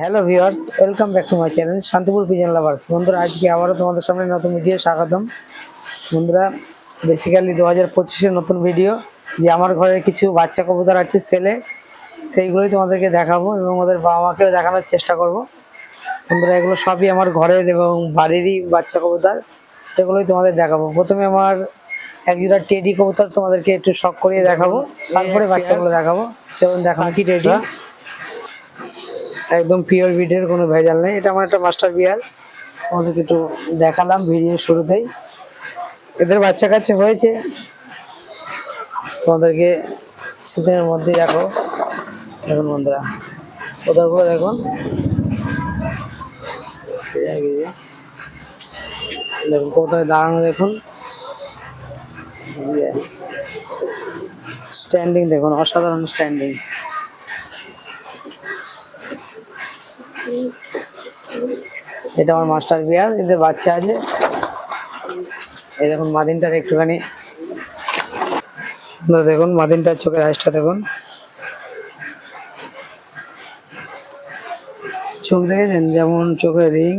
Hello viewers welcome back to my channel Shantipur pigeon lovers বন্ধুরা আজকে আবারও তোমাদের সামনে নতুন ভিডিও স্বাগতম। বন্ধুরা বেসিক্যালি দু হাজার পঁচিশের নতুন ভিডিও যে আমার ঘরে কিছু বাচ্চা কবুতর আছে ছেলে সেইগুলোই তোমাদেরকে দেখাবো এবং ওদের বাবা মাকেও দেখানোর চেষ্টা করব। বন্ধুরা এগুলো সবই আমার ঘরের এবং বাড়িরই বাচ্চা কবুতর সেগুলোই তোমাদের দেখাবো। প্রথমে আমার এক জোড়া টেডি কবুতর তোমাদেরকে একটু শখ করিয়ে দেখাবো তারপরে বাচ্চাগুলো দেখাবো। যেমন দেখানো কি টেডি। একদম পিওর বিডের কোনো ভেজাল নেই। এটা আমার একটা মাস্টার বিয়ার আমাদেরকে একটু দেখালাম ভিডিও শুরুতেই। এদের বাচ্চা কাছে হয়েছে। তোমাদেরকে শীতের মধ্যে দেখো। দেখুন বন্ধুরা। ওদেরগুলো দেখুন। দেখুন কোথায় দাঁড়ানো দেখুন। স্ট্যান্ডিং দেখুন, অসাধারণ স্ট্যান্ডিং এটা আমার মাস্টার বিয়ার এদের বাচ্চা আছে। এই দেখুন, মাদিনটার একটুখানি। দেখুন, মাদিনটার চোখের আইসটা দেখুন। চোখ দেখেছেন? যেমন চোখের রিং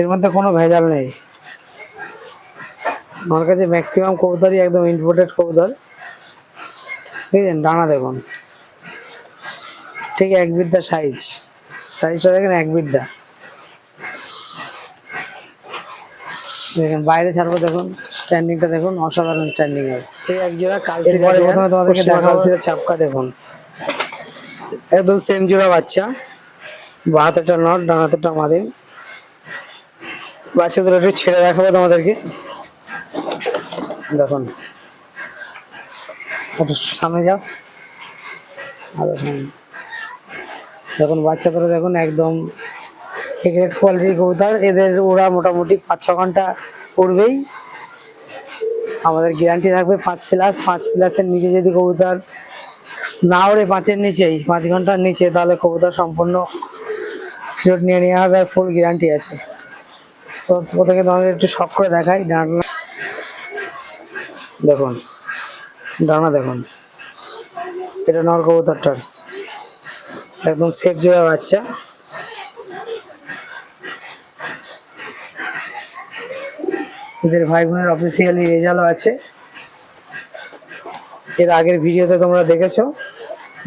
এর মধ্যে কোনো ভেজাল নেই। আমার কাছে ম্যাক্সিমাম কবুতরই একদম ইম্পোর্টেড কবুতর। বুঝলেন ডানা দেখুন। ঠিক এক বিদ্যা সাইজ সাইজটা দেখেন এক বিদ্যা। দেখেন বাইরে ছাড়বো দেখুন স্ট্যান্ডিংটা দেখুন অসাধারণ স্ট্যান্ডিং এই এক জোড়া কালসি প্রথমে তোমাদেরকে দেখাবো ছাপকা দেখুন। একদম সেম জোড়া বাচ্চা। বা হাতেটা নট ডান হাতেটা মাদিন বাচ্চাগুলো একটু ছেড়ে দেখাবো তোমাদেরকে। দেখুন। সামনে যাও। আরও দেখুন বাচ্চাদের দেখুন একদম গ্রেট কোয়ালিটির কবুতর, এদের ওরা মোটামুটি পাঁচ ছ ঘণ্টা উড়বেই। আমাদের গ্যারান্টি থাকবে পাঁচ প্লাস পাঁচ প্লাসের নিচে যদি কবুতর না ওড়ে পাঁচের নিচেই, পাঁচ ঘণ্টার নিচে, তাহলে কবুতর সম্পূর্ণ ফেরত নিয়ে নেওয়া হবে আর ফুল গ্যারান্টি আছে। তো প্রথমে তোমাদের একটু শখ করে দেখাই ডানা দেখুন। ডানা দেখুন। এটা নর কবুতরটার। একদম সেফ জোড়া বাচ্চা। এদের ভাই বোনের অফিসিয়ালি রেজাল্টও আছে। এর আগের ভিডিওতে তোমরা দেখেছ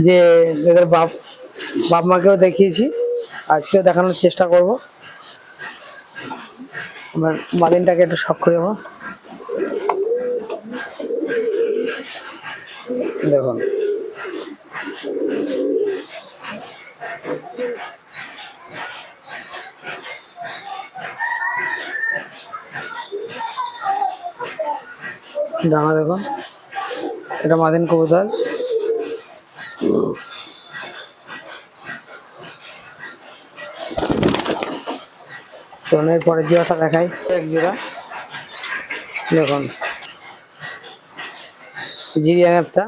যে এদের বাপ বাপ মাকেও দেখিয়েছি। আজকেও দেখানোর চেষ্টা করব। এবার মালিনটাকে একটু শখ করে দেখুন ডাঙা দেখুন এটা মাদিন কবুতর। চলুন পরের জোড়াটা দেখাই। এক জোড়া। দেখুন। জিরিয়ান একটা।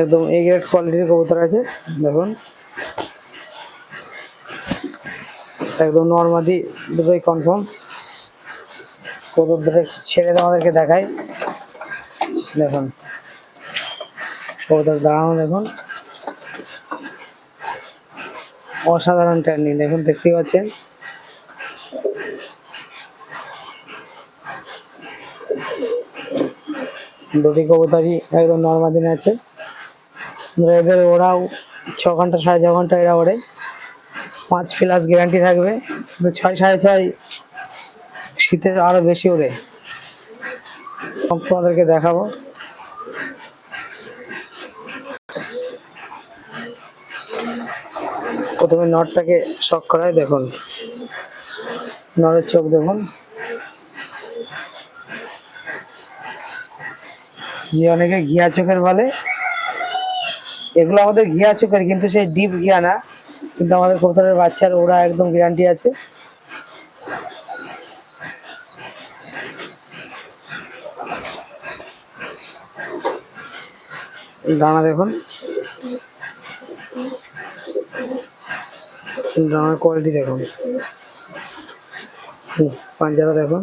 একদম এ গ্রেড কোয়ালিটির কবুতর আছে, দেখুন। একদম নর্মাদি, দুটোই কনফার্ম কবুতর ছেড়ে আমাদেরকে দেখাই। দেখুন। কবুতর দাঁড়ানো, দেখুন। অসাধারণ ট্যান্ডিং দেখুন, দেখতেই পাচ্ছেন। দুটি কবুতরই একদম নর্মাদিন আছে এদের ওরাও ছ ঘণ্টা, সাড়ে ছ ঘণ্টা এরা ওড়ে। পাঁচ প্লাস গ্যারান্টি থাকবে। ছয়, সাড়ে ছয় শীতে আরও বেশি ওড়ে। তোমাদেরকে দেখাবো। প্রথমে নটটাকে শখ করায়, দেখুন। নরের চোখ দেখুন। যে অনেকে ঘিয়া চোখের বলে এগুলো আমাদের ঘিয়া চোখের, কিন্তু সেই ডিপ ঘিয়া না। কিন্তু আমাদের কবুতরের বাচ্চার, ওরা একদম গ্যারান্টি আছে। ডানা দেখুন। ডানার কোয়ালিটি দেখুন। পাঞ্জারা দেখুন।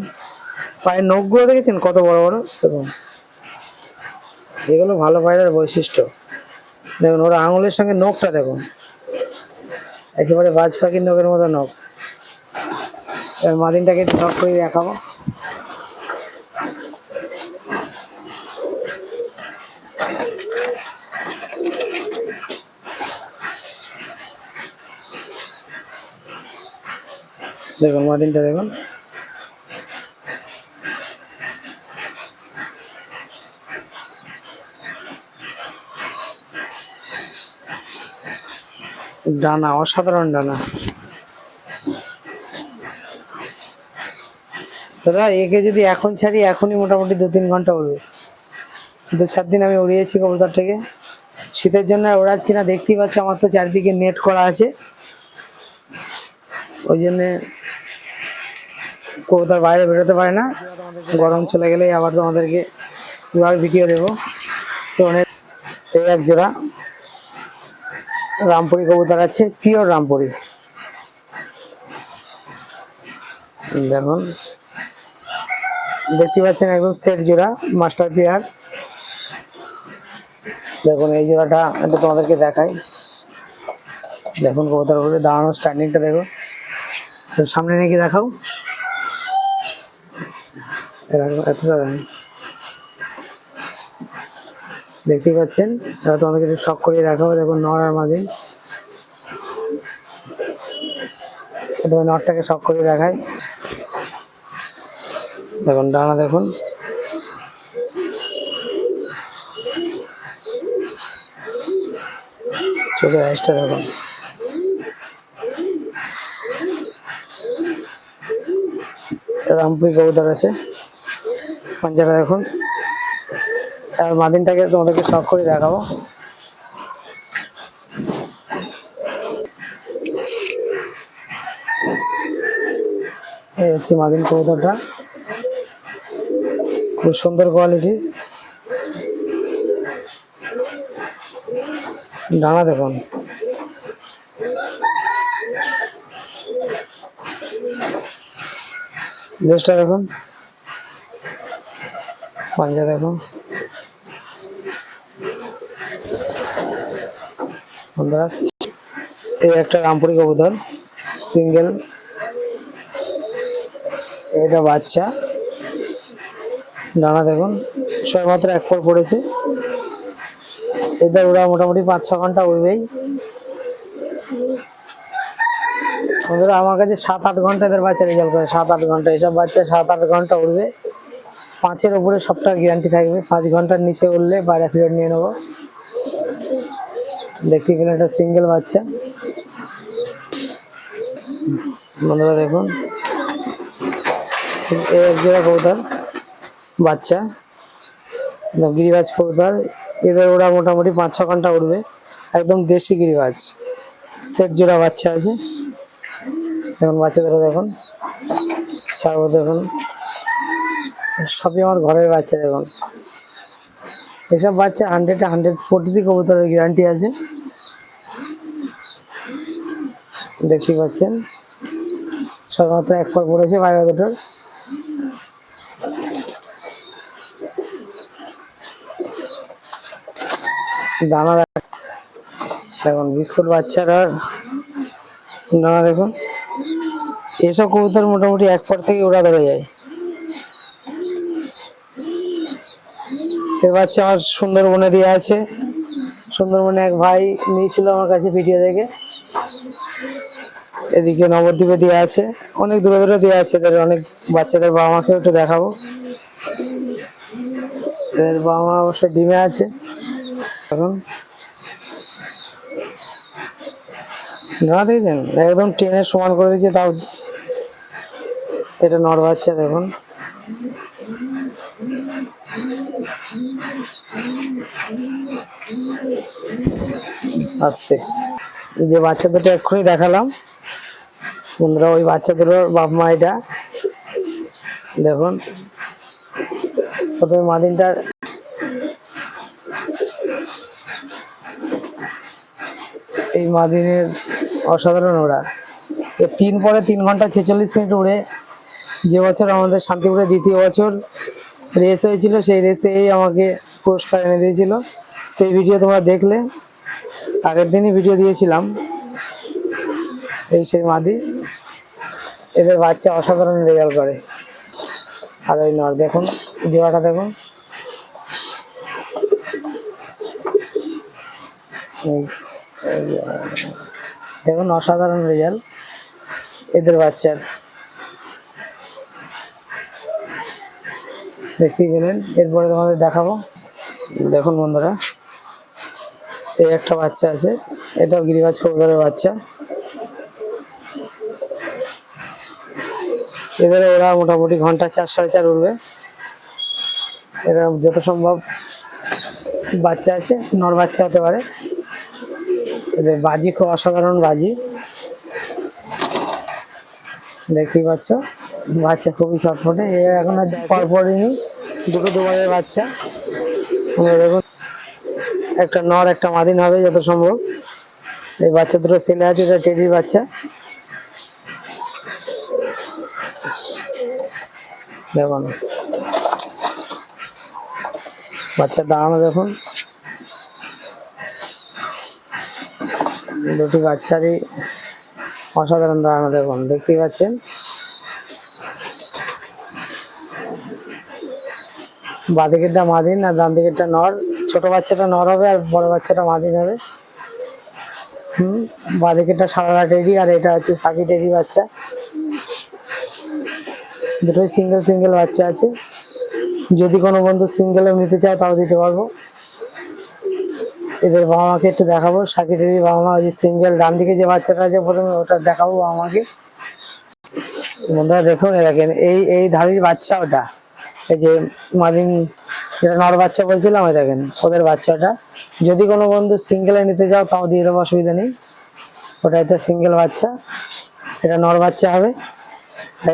পায়ের নখগুলো দেখেছেন কত বড় বড়? দেখুন। এগুলো ভালো পায়রার বৈশিষ্ট্য। দেখুন, ওরা আঙুলের সঙ্গে নখটা দেখুন। একেবারে বাজ পাখির নখের মতো নখ। এবার মাদিনটাকে নখ করে দেখাবো। দেখুন, মাদিনটা দেখুন। ডানা, অসাধারণ ডানা। দাদা, একে যদি এখন ছাড়ি, এখনই মোটামুটি দু তিন ঘণ্টা উড়বে। দু চার দিন আমি উড়িয়েছি কবুতর থেকে। শীতের জন্য ওড়াচ্ছি না, দেখতেই পাচ্ছ আমার তো চারদিকে নেট করা আছে। ওই জন্যে কবুতর বাইরে বেরোতে পারে না। গরম চলে গেলে আবার তোমাদেরকে ভিডিও দেবো। তো অনেক এই এক জোড়া। রামপুরি কবুতর আছে পিওর রামপুরি। দেখুন। দেখতে পাচ্ছেন একদম সেট জোড়া মাস্টার পেয়ার দেখুন, এই জোড়াটা একটু তোমাদেরকে দেখাই। দেখুন কবুতর উপরে দাঁড়ানোর স্ট্যান্ডিংটা দেখো সামনে গিয়ে দেখাও। এরকম এতটা। দেখতেই পাচ্ছেন। তোমাদেরকে একটু শখ করিয়ে দেখাবো। দেখুন নর আর মাঝে নটটাকে শখ করিয়ে দেখাই দেখুন, ডানা দেখুন। চোখের আইসটা দেখুন। রামপুরি কবুতর আছে। পাঞ্জাটা দেখুন। মাদিনটাকে তোমাদেরকে শখ করে দেখাবো। এই হচ্ছে মাদিন কবুতরটা। খুব সুন্দর কোয়ালিটি ডানা দেখুন। দেশটা দেখুন। পাঞ্জা দেখুন। বন্ধুরা, এই একটা রামপুরি কবুতর সিঙ্গেল এটা বাচ্চা। ডানা দেখুন সবেমাত্র এক পর পড়েছে। এদের ওরা মোটামুটি পাঁচ, ছ ঘণ্টা উড়বেই। বন্ধুরা, আমার কাছে সাত, আট ঘণ্টা এদের বাচ্চা রেজাল্ট করে। সাত, আট ঘণ্টা, এসব বাচ্চা সাত, আট ঘণ্টা উড়বে। পাঁচের উপরে সবটা গ্যারান্টি থাকবে। পাঁচ ঘণ্টার নিচে উঠলে বাইরে ফেরত নিয়ে নেব। দেখতে গেলে একটা সিঙ্গেল বাচ্চা। বন্ধুরা দেখুন। এক জোড়া বাচ্চা। গিরিবাজ কবুতর এদের ওরা মোটামুটি পাঁচ ছ ঘণ্টা উঠবে একদম দেশি গিরিবাজ। সেট জোড়া বাচ্চা আছে। দেখুন বাচ্চাদের দেখুন। ছাড়বো দেখুন। সবই আমার ঘরের বাচ্চা দেখুন। এসব বাচ্চা হান্ড্রেডে হান্ড্রেড ফোর্টি কবুতরের গ্যারান্টি আছে। দেখতে পাচ্ছেন। সবেমাত্র এক পর পড়েছে বাইরে দুটোর। দানা দেখ- দেখুন, বিস্কুট বাচ্চারা। দানা দেখুন। এসব কবুতর মোটামুটি এক পর থেকে ওরা ধরে যায়। এ বাচ্চা আমার সুন্দরবনে দিয়ে আছে। সুন্দরবনে এক ভাই নিয়েছিল আমার কাছে ভিডিও দেখে। এদিকে নবদ্বীপে দেওয়া আছে। অনেক দূরে দূরে দেওয়া আছে, এদের অনেক বাচ্চাদের বাবা মাকেও একটু দেখাবো। এদের বাবা মা অবশ্যই ডিমে আছে। এখন না দেখছেন? একদম ট্রেনের সমান করে দিয়েছে, তাও এটা নর বাচ্চা দেখুন। আসছে। যে বাচ্চা দুটো এক্ষুনি দেখালাম। বন্ধুরা, ওই বাচ্চা দুটোর বাপ মা এটা। দেখুন, প্রথমে মাদিনটার এই মাদিনের অসাধারণ ওরা। তিন পরে তিন ঘণ্টা ছেচল্লিশ মিনিট উড়ে যে বছর আমাদের শান্তিপুরে দ্বিতীয় বছর রেস হয়েছিল, সেই রেসেই আমাকে পুরস্কার এনে দিয়েছিল। সেই ভিডিও তোমরা দেখলে, আগের দিনই ভিডিও দিয়েছিলাম। এই সেই মাদি। এদের বাচ্চা অসাধারণ রেজাল্ট করে। আর ওই নর দেখুন। দেওয়াটা দেখুন দেখুন, অসাধারণ রেজাল্ট এদের বাচ্চার। দেখতেই পেলেন। এরপরে তোমাদের দেখাবো। দেখুন বন্ধুরা, এই একটা বাচ্চা আছে। এটাও গিরিবাজ কবুতরের বাচ্চা। এদের ওরা মোটামুটি ঘণ্টা চার, সাড়ে চার উঠবে এরা যত সম্ভব বাচ্চা আছে, নর বাচ্চা হতে পারে। এদের বাজি খুব অসাধারণ বাজি। দেখতেই পাচ্ছ, বাচ্চা খুবই ছটফটে। এ এখন আছে পরপরই নি দুটো দুবারের বাচ্চা। দেখুন, একটা নর, একটা মাদিন হবে যত সম্ভব। এই বাচ্চা দুটো ছেলে আছে, এটা টেডির বাচ্চা। দেখুন বাচ্চার দাঁড়ানো দেখুন। দুটি বাচ্চারই অসাধারণ দাঁড়ানো দেখুন, দেখতেই পাচ্ছেন? বাঁদিকেরটা মাদিন আর ডান দিকেরটা নর। ছোট বাচ্চাটা নর হবে আর বড় বাচ্চাটা মাদিন হবে। হুম, বাঁদিকেরটা সাদা টেরি আর এটা হচ্ছে সাকি টেরি বাচ্চা। দুটোই সিঙ্গেল সিঙ্গেল বাচ্চা আছে। যদি কোনো বন্ধু সিঙ্গেল নিতে চাও তাও দিতে পারব। এদের বাবা মাকে একটু দেখাবো। সাকিরেরই বাবা মা যে সিঙ্গেল ডান দিকে যে বাচ্চাটা আছে, প্রথমে ওটা দেখাবো বাবা মাকে বন্ধুরা, দেখুন দেখেন, এই এই ধারির বাচ্চা ওটা। এই যে মাদিন, যেটা নর বাচ্চা বলছিলাম ওই দেখেন, ওদের বাচ্চাটা। যদি কোনো বন্ধু সিঙ্গেলে নিতে চাও, তাও দিয়ে দেবো, অসুবিধা নেই। ওটা একটা সিঙ্গেল বাচ্চা। এটা নর বাচ্চা হবে।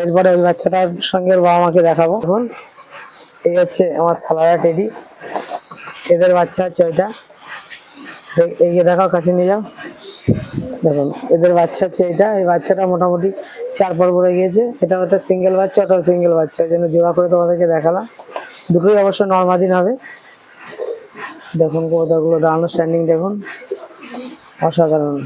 এরপরে ওই বাচ্চাটার সঙ্গে বাবা মাকে দেখাবো। এখন এই হচ্ছে আমার সালারা টেডি। এদের বাচ্চা হচ্ছে ওইটা। এগিয়ে দেখাও, কাছে নিয়ে যাও। দেখুন, এদের বাচ্চা হচ্ছে এটা এই বাচ্চাটা মোটামুটি চার পর পরে গিয়েছে। এটা হচ্ছে সিঙ্গেল বাচ্চা, ওটাও সিঙ্গেল বাচ্চা। ওই জন্য জোড়া করে তোমাদেরকে দেখালাম। দুটোই অবশ্য নর্মাদিন হবে। দেখুন, কবুতরগুলো দাঁড়ানো স্ট্যান্ডিং দেখুন। অসাধারণ।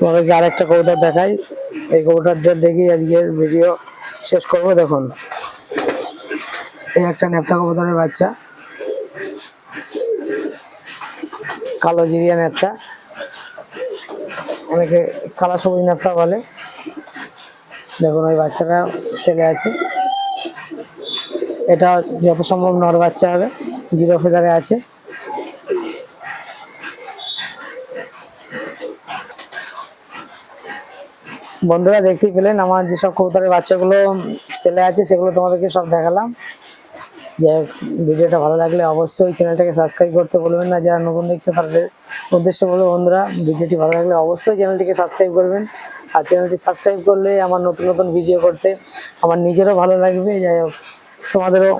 তোমাদেরকে আরেকটা কবুতর দেখাই। এই কবুতরদের দেখি আজকের ভিডিও শেষ করব, দেখুন। এই একটা নেপটা কবুতরের বাচ্চা। কালো জিরিয়া নেপটা অনেকে কালা সবুজ নেপটা বলে। দেখুন, ওই বাচ্চাটা ছেলে আছে। এটা যত সম্ভব নর বাচ্চা হবে, জিরো ফেদারে আছে। বন্ধুরা দেখতে পেলেন, আমার যেসব কবুতরের বাচ্চাগুলো ছেলে আছে, সেগুলো তোমাদেরকে সব দেখালাম। যাই হোক, ভিডিওটা ভালো লাগলে অবশ্যই চ্যানেলটাকে সাবস্ক্রাইব করতে বলবেন না। যারা নতুন দেখছে, তাদের উদ্দেশ্যে বলব, বন্ধুরা, ভিডিওটি ভালো লাগলে অবশ্যই চ্যানেলটিকে সাবস্ক্রাইব করবেন। আর চ্যানেলটি সাবস্ক্রাইব করলে আমার নতুন নতুন ভিডিও করতে আমার নিজেরও ভালো লাগবে। যাই হোক, তোমাদেরও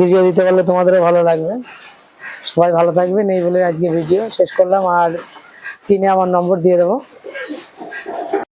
ভিডিও দিতে পারলে তোমাদেরও ভালো লাগবে। সবাই ভালো থাকবেন, এই বলে আজকে ভিডিও শেষ করলাম। আর স্ক্রিনে আমার নম্বর দিয়ে দেবো।